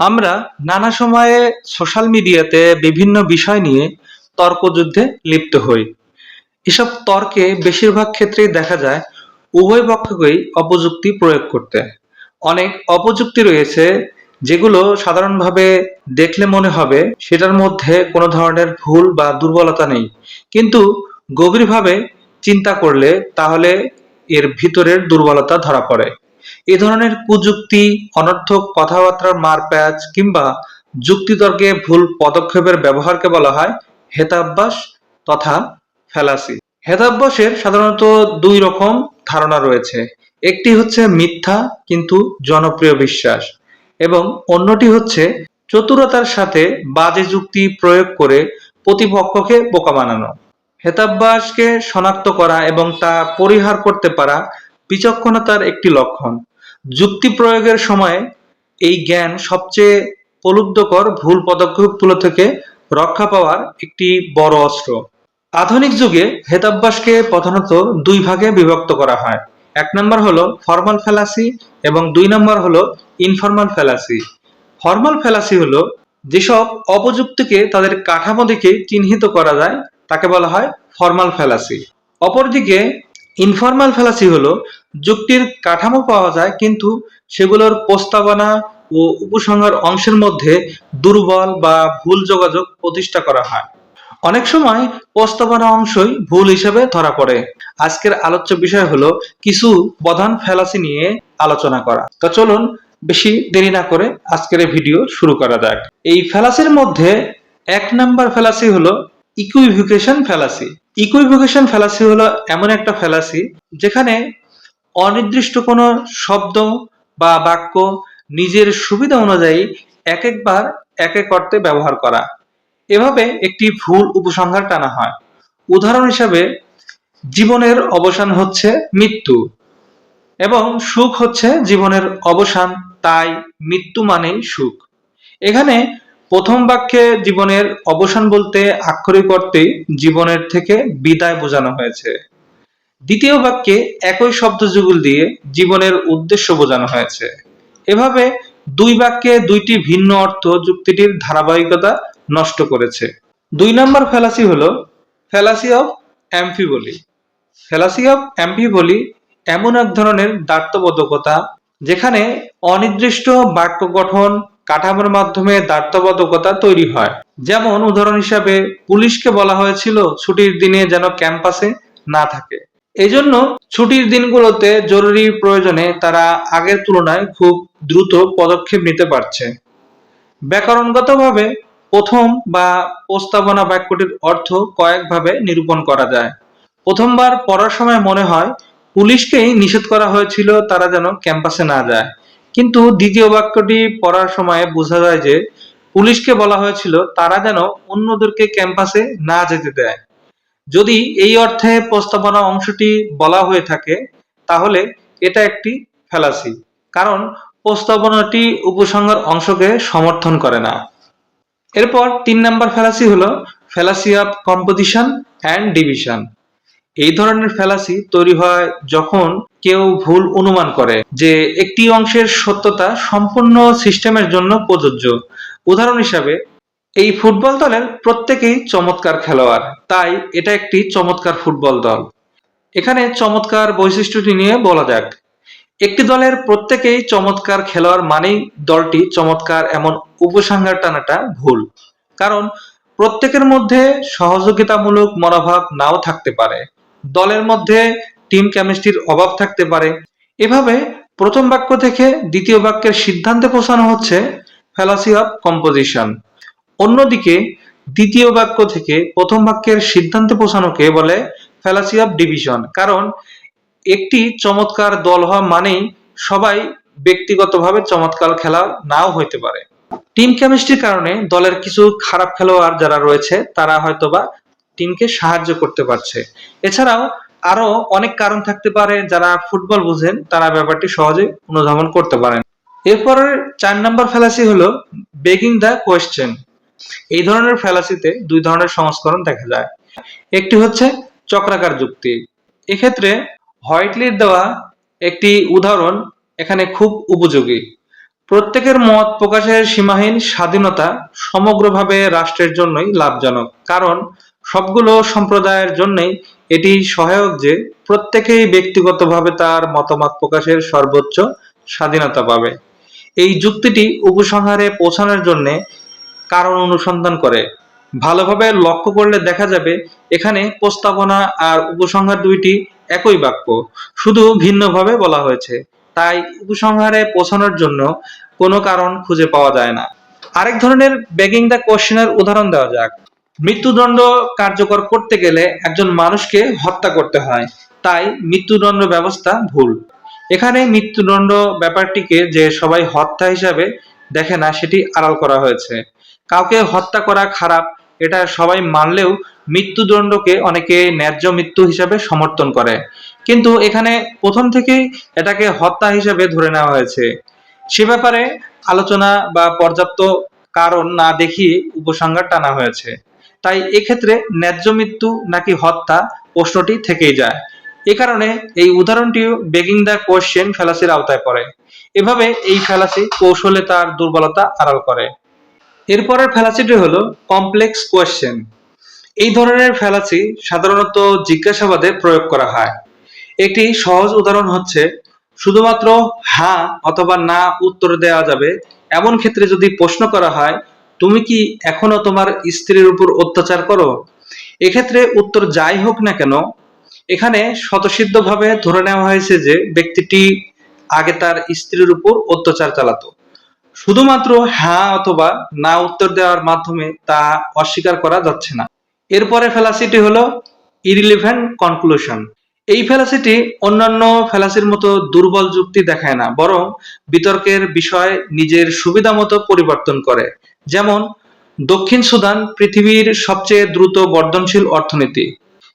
আমরা নানা সময়ে সোশ্যাল মিডিয়াতে বিভিন্ন বিষয় নিয়ে তর্কযুদ্ধে লিপ্ত হই। এসব তর্কে বেশিরভাগ ক্ষেত্রেই দেখা যায়, উভয় পক্ষকেই অপযুক্তি প্রয়োগ করতে। অনেক অপযুক্তি রয়েছে, যেগুলো সাধারণভাবে দেখলে মনে হবে সেটার মধ্যে কোনো ধরনের ভুল বা দুর্বলতা নেই। কিন্তু গভীরভাবে চিন্তা করলে তাহলে এর ভিতরের দুর্বলতা ধরা পড়ে। এ ধরনের কুযুক্তি, অনর্থক কথাবার্তার মারপ্যাচ কিংবা যুক্তিতর্কে ভুল পদক্ষেপের ব্যবহারকে বলা হয় হেতাভ্যাস তথা ফ্যালাসি হেতাভ্যাসের সাধারণত দুই রকম ধারণা রয়েছে। একটি হচ্ছে মিথ্যা কিন্তু জনপ্রিয় বিশ্বাস এবং অন্যটি হচ্ছে চতুরতার সাথে বাজে যুক্তি প্রয়োগ করে প্রতিপক্ষকে বোকা বানানো। হেতাভ্যাসকে শনাক্ত করা এবং তা পরিহার করতে পারা বিচক্ষণতার একটি লক্ষণ। যুক্তি প্রয়োগের সময় এই জ্ঞান সবচেয়ে প্রলুব্ধকর ভুল পদক্ষেপগুলো থেকে রক্ষা পাওয়ার একটি বড় অস্ত্র। আধুনিক যুগে হেতাভ্যাসকে প্রধানত দুই ভাগে বিভক্ত করা হয়। এক নম্বর হলো ফর্মাল ফ্যালাসি এবং দুই নম্বর হলো ইনফর্মাল ফ্যালাসি ফর্মাল ফ্যালাসি হলো যেসব অপযুক্তিকে তাদের কাঠামো দেখে চিহ্নিত করা যায়, তাকে বলা হয় ফর্মাল ফ্যালাসি অপরদিকে ইনফর্মাল ফ্যালাসি হলো, যুক্তির কাঠামো পাওয়া যায়, কিন্তু সেগুলোর প্রস্তাবনা ও উপসংহার অংশের মধ্যে দুর্বল বা ভুল যোগাযোগ প্রতিষ্ঠা করা হয়। অনেক সময় প্রস্তাবনা অংশই ভুল হিসেবে ধরা পড়ে। আজকের আলোচ্য বিষয় হলো কিছু প্রধান ফ্যালাসি নিয়ে আলোচনা করা। তো চলুন বেশি দেরি না করে আজকের ভিডিও শুরু করা যাক। এই ফ্যালাসির মধ্যে এক নাম্বার ফ্যালাসি হলো ইকুইভোকেশন ফ্যালাসি ইকুইভোকেশন ফ্যালাসি হলো এমন একটা ফ্যালাসি যেখানে অনির্দিষ্ট কোনো শব্দ বা বাক্য নিজের সুবিধা অনুযায়ী এক একবার এক এক অর্থে ব্যবহার করা। এভাবে একটি ভুল উপসংহার টানা হয়। উদাহরণ হিসাবে, জীবনের অবসান হচ্ছে মৃত্যু এবং সুখ হচ্ছে জীবনের অবসান, তাই মৃত্যু মানেই সুখ। এখানে প্রথম বাক্যে জীবনের অবসান বলতে আক্ষরিক অর্থে জীবনের থেকে বিদায় বোঝানো হয়েছে। দ্বিতীয় বাক্যে একই শব্দ যুগল দিয়ে জীবনের উদ্দেশ্য বোঝানো হয়েছে। এভাবে দুই বাক্যে দুইটি ভিন্ন অর্থ যুক্তিটির ধারাবাহিকতা নষ্ট করেছে। দুই নম্বর ফ্যালাসি হল fallacy of amphiboly fallacy of amphiboly এমন এক ধরনের দার্থবোধকতা যেখানে অনির্দিষ্ট বাক্য গঠন কাঠামোর মাধ্যমে দার্থবোধকতা তৈরি হয়। যেমন উদাহরণ হিসাবে পুলিশকে বলা হয়েছিল, ছুটির দিনে যেন ক্যাম্পাসে না থাকে। এই জন্য ছুটির দিনগুলোতে জরুরি প্রয়োজনে তারা আগের তুলনায় খুব দ্রুত পদক্ষেপ নিতে পারছে। ব্যাকরণগতভাবে প্রথম বা প্রস্তাবনা বাক্যটির অর্থ কয়েকভাবে নিরূপণ করা যায়। প্রথমবার পড়ার সময় মনে হয়, পুলিশকেই নিষেধ করা হয়েছিল তারা যেন ক্যাম্পাসে না যায়। কিন্তু দ্বিতীয় বাক্যটি পড়ার সময় বোঝা যায় যে পুলিশকে বলা হয়েছিল তারা যেন অন্যদেরকে ক্যাম্পাসে না যেতে দেয়। যদি এই অর্থে প্রস্তাবনা অংশটি বলা হয়ে থাকে, তাহলে এটা একটি ফ্যালাসি কারণ প্রস্তাবনাটি উপসংহার অংশকে সমর্থন করে না। এরপর তিন নাম্বার ফ্যালাসি হলো fallacy of composition and division. এই ধরনের ফ্যালাসি তৈরি হয় যখন কেউ ভুল অনুমান করে যে একটি অংশের সত্যতা সম্পূর্ণ সিস্টেমের জন্য প্রযোজ্য। উদাহরণ হিসাবে, এই ফুটবল দলের প্রত্যেকেই চমৎকার খেলোয়াড়, তাই এটা একটি চমৎকার ফুটবল দল। এখানে চমৎকার বৈশিষ্ট্যটি নিয়ে বলা যাক। একটি দলের প্রত্যেকেই চমৎকার খেলোয়াড় মানেই দলটি চমৎকার এমন উপসংহার টানাটা ভুল। কারণ প্রত্যেকের মধ্যে সহযোগিতামূলক মনোভাব নাও থাকতে পারে। দলের মধ্যে টিম কেমিস্ট্রির অভাব থাকতে পারে। এভাবে প্রথম বাক্য থেকে দ্বিতীয় বাক্যের সিদ্ধান্তে পৌঁছানো হচ্ছে ফ্যালাসি অফ কম্পোজিশন অন্যদিকে দ্বিতীয় বাক্য থেকে প্রথম বাক্যের সিদ্ধান্তে পৌঁছানোকে বলে ফ্যালাসি অফ ডিভিশন কারণ একটি চমৎকার দল হওয়া মানেই সবাই ব্যক্তিগতভাবে চমৎকার খেলা নাও হইতে পারে। টিম কেমিস্ট্রির কারণে দলের কিছু খারাপ খেলোয়াড় যারা রয়েছে, তারা হয়তোবা টিমকে সাহায্য করতে পারছে। এছাড়াও আরও অনেক কারণ থাকতে পারে যারা ফুটবল বুঝেন, তারা ব্যাপারটি সহজে অনুধাবন করতে পারেন। এরপরের চার নম্বর ফ্যালাসি হলো বেগিং দ্য কোয়েশ্চেন এই ধরনের ফ্যালাসিতে দুই ধরনের সংস্করণ দেখা যায়। একটি হচ্ছে চক্রাকার যুক্তি। এক্ষেত্রে হোয়াইটলির দেওয়া একটি উদাহরণ এখানে খুব উপযোগী। প্রত্যেকের মত প্রকাশের সীমাহীন স্বাধীনতা সমগ্রভাবে রাষ্ট্রের জন্যই লাভজনক। কারণ সবগুলো সম্প্রদায়ের জন্যই এটি সহায়ক যে প্রত্যেকেই ব্যক্তিগতভাবে তার মতামত প্রকাশের সর্বোচ্চ স্বাধীনতা পাবে। এই যুক্তিটি উপসংহারে পৌঁছানোর জন্য কারণ অনুসন্ধান করে। ভালোভাবে লক্ষ্য করলে দেখা যাবে, এখানে প্রস্তাবনা আর উপসংহার দুইটি একই বাক্য, শুধু ভিন্নভাবে বলা হয়েছে। তাই উপসংহারে পৌঁছানোর জন্য কোনো কারণ খুঁজে পাওয়া যায় না। আরেক ধরনের বেগিং দ্য কোশ্চেনের উদাহরণ দেওয়া যাক। মৃত্যুদণ্ড কার্যকর করতে গেলে একজন মানুষকে হত্যা করতে হয়। তাই মৃত্যুদণ্ড ব্যবস্থা ভুল। এখানে মৃত্যুদণ্ড ব্যাপারটিকে যে সবাই হত্যা হিসাবে দেখে না, সেটি আড়াল করা হয়েছে। কাউকে হত্যা করা খারাপ, এটা সবাই মানলেও মৃত্যুদণ্ডকে অনেকে ন্যায্য মৃত্যু হিসাবে সমর্থন করে। কিন্তু এখানে প্রথম থেকেই এটাকে হত্যা হিসাবে ধরে নেওয়া হয়েছে। সে ব্যাপারে আলোচনা বা পর্যাপ্ত কারণ না দেখিয়ে উপসংহার টানা হয়েছে। তাই এক্ষেত্রে ন্যায্য মৃত্যু নাকি হত্যা প্রশ্নটি থেকেই যায়। এ কারণে এই উদাহরণটিও বেগিং দ্য কোশ্চেন ফেলাসির আওতায় পড়ে। এভাবে এই ফেলাসি কৌশলে তার দুর্বলতা আড়াল করে। এরপরের ফেলাসিটি হলো কমপ্লেক্স কোয়েশ্চেন এই ধরনের ফেলাসি সাধারণত জিজ্ঞাসাবাদে প্রয়োগ করা হয়। একটি সহজ উদাহরণ হচ্ছে, শুধুমাত্র হ্যাঁ অথবা না উত্তর দেওয়া যাবে। এমন ক্ষেত্রে যদি প্রশ্ন করা হয় তুমি কি এখনও তোমার স্ত্রীর উপর অত্যাচার করো? এক্ষেত্রে উত্তর যাই হোক না কেন, এখানে স্বতঃসিদ্ধভাবে ধরে নেওয়া হয়েছে যে ব্যক্তিটি আগে তার স্ত্রীর উপর অত্যাচার চালাতো। শুধুমাত্র হ্যাঁ অথবা না উত্তর দেওয়ার মাধ্যমে তা অস্বীকার করা যাচ্ছে না। এরপরে ফেলাসিটি হলো ইরিলিভেন্ট কনক্লুশন এই ফেলাসিটি অন্যান্য ফেলাসির মতো দুর্বল যুক্তি দেখায় না, বরং বিতর্কের বিষয় নিজের সুবিধা মতো পরিবর্তন করে। যেমন, দক্ষিণ সুদান পৃথিবীর সবচেয়ে দ্রুত বর্ধনশীল অর্থনীতি।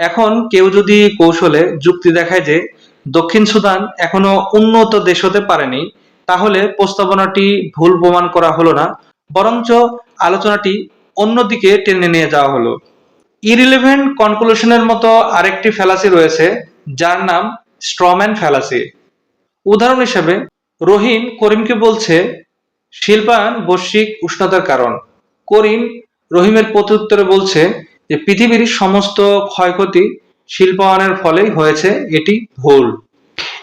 এখন কেউ যদি কৌশলে যুক্তি দেখায় যে দক্ষিণ সুদান এখনও উন্নত দেশ হতে পারেনি, তাহলে প্রস্তাবনাটি ভুল প্রমাণ করা হলো না, বরঞ্চ আলোচনাটি অন্যদিকে টেনে নিয়ে যাওয়া হলো। ইরিলেভেন্ট কনক্লুশনের মতো আরেকটি ফ্যালাসি রয়েছে, যার নাম স্ট্রম্যান ফ্যালাসি উদাহরণ হিসেবে রহিম করিমকে বলছে শিল্পায়ন বৈশ্বিক উষ্ণতার কারণ। করিম রহিমের প্রত্যুত্তরে বলছে যে, পৃথিবীর সমস্ত ক্ষয়ক্ষতি শিল্পায়নের ফলেই হয়েছে, এটি ভুল।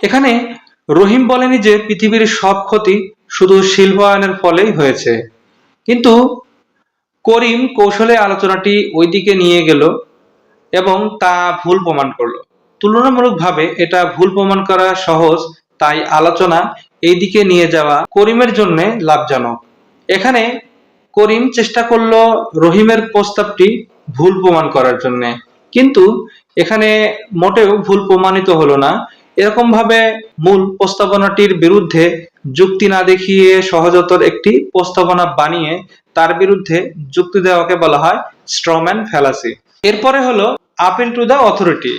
এখানে রহিম বলেনি যে, পৃথিবীর সব ক্ষতি শুধু শিল্পায়নের ফলেই হয়েছে। কিন্তু করিম কৌশলে আলোচনাটি ওই দিকে নিয়ে গেল এবং তা ভুল প্রমাণ করল। তুলনামূলকভাবে এটা ভুল প্রমাণ করা সহজ তাই আলোচনা এই দিকে নিয়ে যাওয়া করিমের জন্য লাভজনক। এখানে করিম চেষ্টা করল রহিমের প্রস্তাবটি ভুল প্রমাণ করার জন্য। কিন্তু এখানে মোটেও ভুল প্রমাণিত হলো না। এরকম ভাবে মূল প্রস্তাবনাটির বিরুদ্ধে যুক্তি না দেখিয়ে সহজতর একটি প্রস্তাবনা বানিয়ে তার বিরুদ্ধে যুক্তি দেওয়াকে বলা হয় স্ট্রম্যান ফ্যালাসি এরপরে হলো আপিল টু দ্য অথরিটি।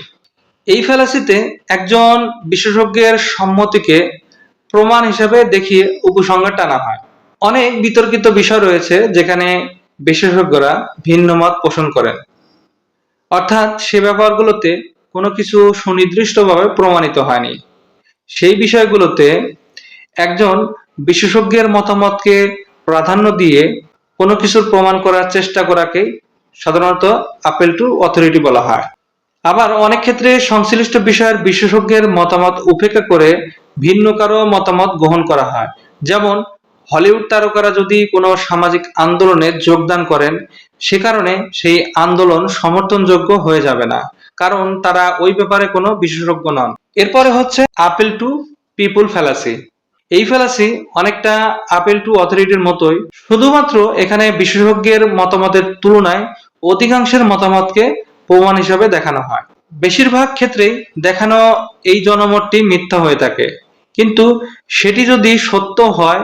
এই ফ্যালাসিতে একজন বিশেষজ্ঞের সম্মতিকে প্রমাণ হিসাবে দেখিয়ে উপসংহার টানা হয়। অনেক বিতর্কিত বিষয় রয়েছে যেখানে বিশেষজ্ঞরা ভিন্ন মত পোষণ করেন। অর্থাৎ সে ব্যাপারগুলোতে কোনো কিছু সুনির্দিষ্টভাবে প্রমাণিত হয়নি। সেই বিষয়গুলোতে একজন বিশেষজ্ঞের মতামতকে প্রাধান্য দিয়ে কোনো কিছুর প্রমাণ করার চেষ্টা করাকে সাধারণত আপিল টু অথরিটি বলা হয়। আবার অনেক ক্ষেত্রে সংশ্লিষ্ট বিষয়ের বিশেষজ্ঞের মতামত উপেক্ষা করে ভিন্ন কারও মতামত গ্রহণ করা হয়। যেমন, হলিউড তারকারা যদি কোনো সামাজিক আন্দোলনে যোগদান করেন, সে কারণে সেই আন্দোলন সমর্থনযোগ্য হয়ে যাবে না, কারণ তারা ওই ব্যাপারে কোনো বিশেষজ্ঞ নন। এরপরে হচ্ছে আপেল টু পিপুল ফ্যালাসি এই ফ্যালাসি অনেকটা আপেল টু অথরিটির মতোই, শুধুমাত্র এখানে বিশেষজ্ঞের মতামতের তুলনায় অধিকাংশের মতামতকে প্রমাণ হিসাবে দেখানো হয়। বেশিরভাগ ক্ষেত্রেই দেখানো এই জনমতটি মিথ্যা হয়ে থাকে। কিন্তু সেটি যদি সত্য হয়,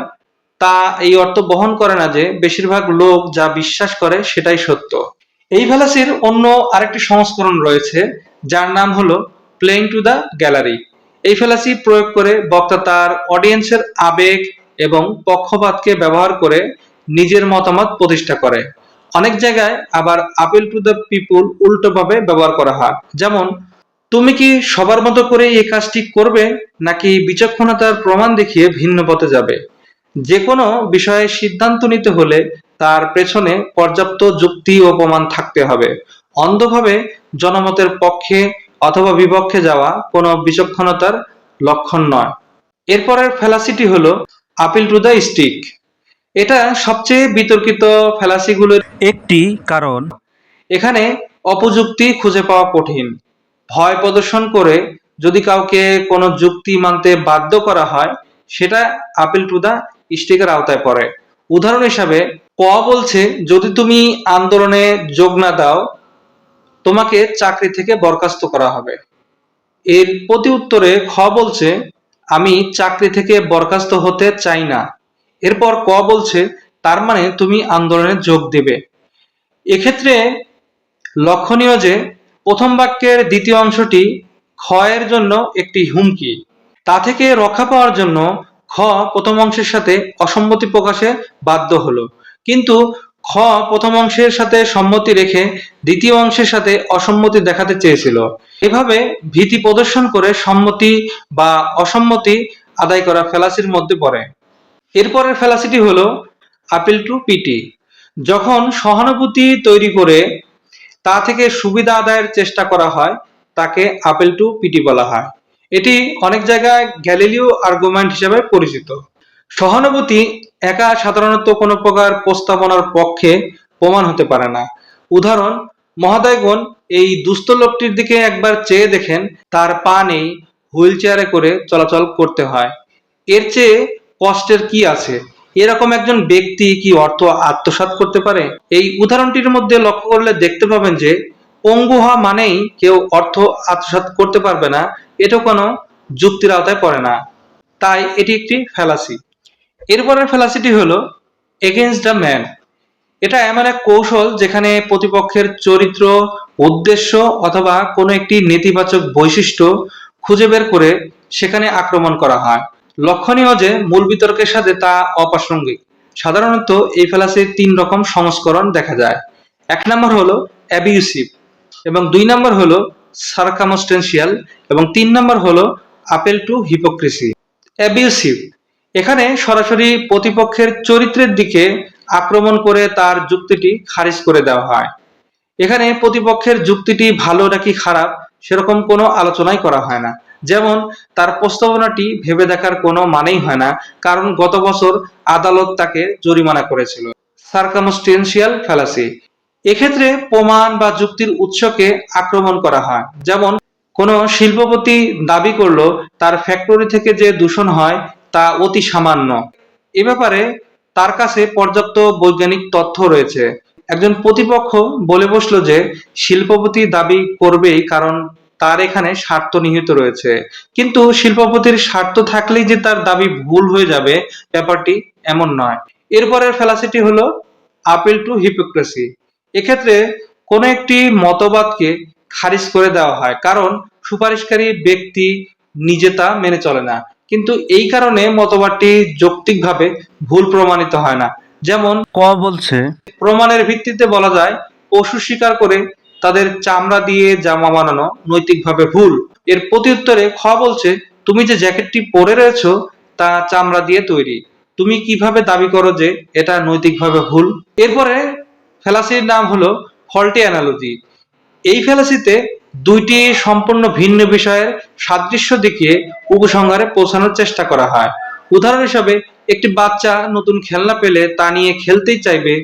তা এই অর্থ বহন করে না যে বেশিরভাগ লোক যা বিশ্বাস করে সেটাই সত্য। এই ফ্যালাসির অন্য আরেকটি সংস্করণ রয়েছে, যার নাম হলো প্লেইং টু দ্য গ্যালারি এই ফ্যালাসি প্রয়োগ করে বক্তা তার অডিয়েন্সের আবেগ এবং পক্ষপাতকে ব্যবহার করে নিজের মতামত প্রতিষ্ঠা করে। অনেক জায়গায় আবার আপিল টু দ্য পিপুল উল্টোভাবে ব্যবহার করা হয়। যেমন, তুমি কি সবার মতো করে এই কাজটি করবে নাকি বিচক্ষণতার প্রমাণ দেখিয়ে ভিন্ন পথে যাবে? যে কোনো বিষয়ে সিদ্ধান্ত নিতে হলে তার পেছনে পর্যাপ্ত যুক্তি ও প্রমাণ থাকতে হবে। অন্ধভাবে জনমতের পক্ষে অথবা বিপক্ষে যাওয়া কোনো বিচক্ষণতার লক্ষণ নয়। এরপরের ফ্যালাসিটি হলো আপিল টু দ্য স্টিক এটা সবচেয়ে বিতর্কিত ফ্যালাসিগুলোর একটি কারণ। এখানে অপযুক্তি খুঁজে পাওয়া কঠিন। ভয় প্রদর্শন করে যদি কাউকে কোনো যুক্তি মানতে বাধ্য করা হয় সেটা আপিল টু দা স্টিকের আওতায় পড়ে। উদাহরণ হিসাবে ক বলছে যদি তুমি আন্দোলনে যোগ না দাও তোমাকে চাকরি থেকে বরখাস্ত করা হবে। এর প্রতি উত্তরে খ বলছে আমি চাকরি থেকে বরখাস্ত হতে চাই না। এরপর ক বলছে, তার মানে তুমি আন্দোলনে যোগ দেবে। এক্ষেত্রে লক্ষণীয় যে, প্রথম বাক্যের দ্বিতীয় অংশটি এর জন্য একটি হুমকি। তা থেকে রক্ষা পাওয়ার জন্য খ প্রথম অংশের সাথে অসম্মতি প্রকাশে বাধ্য হলো। কিন্তু খ প্রথম অংশের সাথে সম্মতি রেখে দ্বিতীয় অংশের সাথে অসম্মতি দেখাতে চেয়েছিল। এভাবে ভীতি প্রদর্শন করে সম্মতি বা অসম্মতি আদায় করা ফেলাসির মধ্যে পড়ে। এরপরের ফেলাসিটি হলো আপিল টু পিটি যখন সহানুভূতি তৈরি করে তা থেকে সুবিধা আদায়ের চেষ্টা করা হয়, তাকে আপেল টু পিটি বলা হয়। এটি অনেক জায়গায় গ্যালিলিও আর্গুমেন্ট হিসেবে পরিচিত। সহানুভূতি একা সাধারণত কোনো প্রকার প্রস্তাবনার পক্ষে প্রমাণ হতে পারে না। উদাহরণ, মহোদয়গণ এই দুস্থ লোকটির দিকে একবার চেয়ে দেখেন, তার পা নেই, হুইল চেয়ারে করে চলাচল করতে হয়। এর চেয়ে কষ্টের কি আছে? এরকম একজন ব্যক্তি কি অর্থ আত্মসাৎ করতে পারে? এই উদাহরণটির মধ্যে লক্ষ্য করলে দেখতে পাবেন যে পঙ্গু হওয়া মানেই কেউ অর্থ আত্মসাৎ করতে পারবে না এটা কোনো যুক্তির আওতায় পড়ে না। তাই এটি একটি ফ্যালাসি এরপরের ফ্যালাসিটি হলো এগেনস্ট দ্য ম্যান এটা এমন এক কৌশল যেখানে প্রতিপক্ষের চরিত্র, উদ্দেশ্য অথবা কোনো একটি নেতিবাচক বৈশিষ্ট্য খুঁজে বের করে সেখানে আক্রমণ করা হয়। লক্ষণীয় যে মূল বিতর্কের সাথে তা অপ্রাসঙ্গিক। সাধারণত এই ফেলাসির তিন রকম সংস্করণ দেখা যায়। এক নম্বর হলো অ্যাবিউসিভ এবং দুই নম্বর হলো সার্কামস্টেন্সিয়াল এবং তিন নম্বর হলো আপেল টু হিপোক্রেসি। অ্যাবিউসিভ এখানে সরাসরি প্রতিপক্ষের চরিত্রের দিকে আক্রমণ করে তার যুক্তিটি খারিজ করে দেওয়া হয়। এখানে প্রতিপক্ষের যুক্তিটি ভালো নাকি খারাপ সেরকম কোনো আলোচনাই করা হয় না। যেমন, তার প্রস্তাবনাটি ভেবে দেখার কোনো মানেই হয় না, কারণ গত বছর আদালত তাকে জরিমানা করেছিল। Circumstantial fallacy. এক্ষেত্রে প্রমাণ বা যুক্তির উৎসকে আক্রমণ করা হয়। যেমন, কোনো শিল্পপতি দাবি করল, তার ফ্যাক্টরি থেকে যে দূষণ হয়, তা অতি সামান্য। এ ব্যাপারে তার কাছে পর্যাপ্ত বৈজ্ঞানিক তথ্য রয়েছে। একজন প্রতিপক্ষ বলে বসল যে, শিল্পপতি দাবি করবেই, কারণ তার এখানে স্বার্থ নিহিত রয়েছে। কিন্তু শিল্পপতির স্বার্থ থাকলেই যে তার দাবি ভুল হয়ে যাবে ব্যাপারটি এমন নয়। এরপরের ফেলাসিটি হলো আপিল টু হিপোক্রেসি এক্ষেত্রে কোনো একটি মতবাদকে খারিজ করে দেওয়া হয় কারণ সুপারিশকারী ব্যক্তি নিজে তা মেনে চলে না। কিন্তু এই কারণে মতবাদটি যৌক্তিকভাবে ভুল প্রমাণিত হয় না। যেমন ক বলছে? প্রমাণের ভিত্তিতে বলা যায় পশু শিকার করে তাদের চামড়া দিয়ে জামা বানানো নৈতিকভাবে ভুল। এর প্রত্যুত্তরে খ বলছে, তুমি যে জ্যাকেটটি পরে রয়েছো, তা চামড়া দিয়ে তৈরি। তুমি কীভাবে দাবি করো যে এটা নৈতিকভাবে ভুল? এরপরে ফেলাসির নাম হলো ফল্টি অ্যানালজি। এই ফেলাসিতে দুইটি সম্পূর্ণ ভিন্ন বিষয়ের সাদৃশ্য দেখিয়ে উপসংহারে পৌঁছানোর চেষ্টা করা হয়। উদাহরণ হিসাবে, একটি বাচ্চা নতুন খেলনা পেলে তা নিয়ে খেলতেই চাইবে,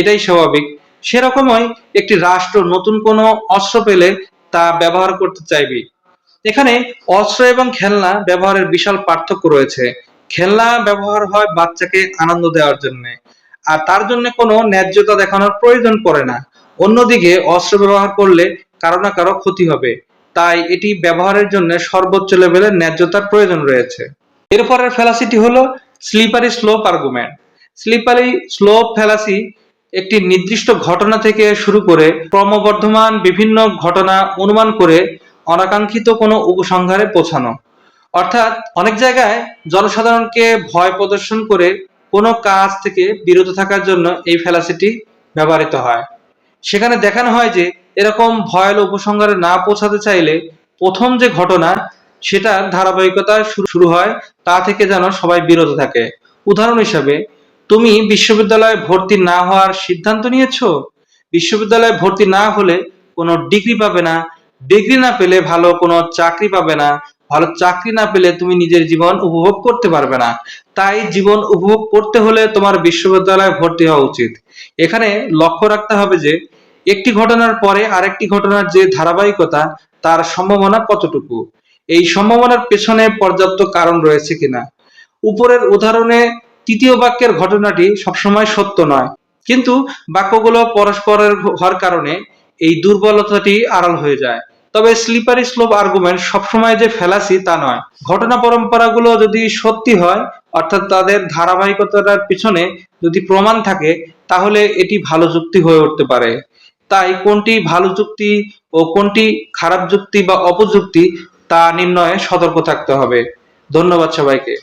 এটাই স্বাভাবিক। সেরকমই একটি রাষ্ট্র নতুন কোনো অস্ত্র পেলে তা ব্যবহার করতে চাইবে। এখানে অস্ত্র এবং খেলনা ব্যবহারের বিশাল পার্থক্য রয়েছে। খেলনা ব্যবহার হয় বাচ্চাকে আনন্দ দেওয়ার জন্য, আর তার জন্য কোনো ন্যায্যতা দেখানোর প্রয়োজন পড়ে না। অন্যদিকে অস্ত্র ব্যবহার করলে কারও না কারও ক্ষতি হবে, তাই এটি ব্যবহারের জন্য সর্বোচ্চ লেভেলের ন্যায্যতার প্রয়োজন রয়েছে। এরপরের ফেলাসিটি হলো slippery slope argument slippery slope fallacy একটি নির্দিষ্ট ঘটনা থেকে শুরু করে ক্রমবর্ধমান বিভিন্ন ঘটনা অনুমান করে অনাকাঙ্ক্ষিত কোনো উপসংহারে পৌঁছানো। অর্থাৎ অনেক জায়গায় জনসাধারণকে ভয় প্রদর্শন করে কোনো কাজ থেকে বিরত থাকার জন্য এই ফেলাসিটি ব্যবহৃত হয়। সেখানে দেখানো হয় যে এরকম ভয়াল উপসংহারে না পৌঁছাতে চাইলে প্রথম যে ঘটনা সেটার ধারাবাহিকতা শুরু হয় তা থেকে যেন সবাই বিরত থাকে। উদাহরণ হিসাবে তুমি বিশ্ববিদ্যালয়ে ভর্তি না হওয়ার সিদ্ধান্ত নিয়েছো? বিশ্ববিদ্যালয়ে ভর্তি না হলে কোনো ডিগ্রি পাবে না, ডিগ্রি না পেলে ভালো কোনো চাকরি পাবে না, ভালো চাকরি না পেলে তুমি নিজের জীবন উপভোগ করতে পারবে না। তাই জীবন উপভোগ করতে হলে তোমার বিশ্ববিদ্যালয়ে ভর্তি হওয়া উচিত। এখানে লক্ষ্য রাখতে হবে যে, একটি ঘটনার পরে আরেকটি ঘটনার যে ধারাবাহিকতা, তার সম্ভাবনা কতটুকু? এই সম্ভাবনার পেছনে পর্যাপ্ত কারণ রয়েছে কিনা? উপরের উদাহরণে তৃতীয় বাক্যের ঘটনাটি সবসময় সত্য নয়। কিন্তু বাক্যগুলো পরস্পরের হওয়ার কারণে এই দুর্বলতাটি আড়াল হয়ে যায়। তবে স্লিপারি স্লোপ আর্গুমেন্ট সবসময় যে ফেলাসি তা নয়। ঘটনা পরম্পরাগুলো যদি সত্যি হয়, অর্থাৎ তাদের ধারাবাহিকতার পিছনে যদি প্রমাণ থাকে, তাহলে এটি ভালো যুক্তি হয়ে উঠতে পারে। তাই কোনটি ভালো যুক্তি ও কোনটি খারাপ যুক্তি বা অপযুক্তি তা নির্ণয়ে সতর্ক থাকতে হবে। ধন্যবাদ সবাইকে।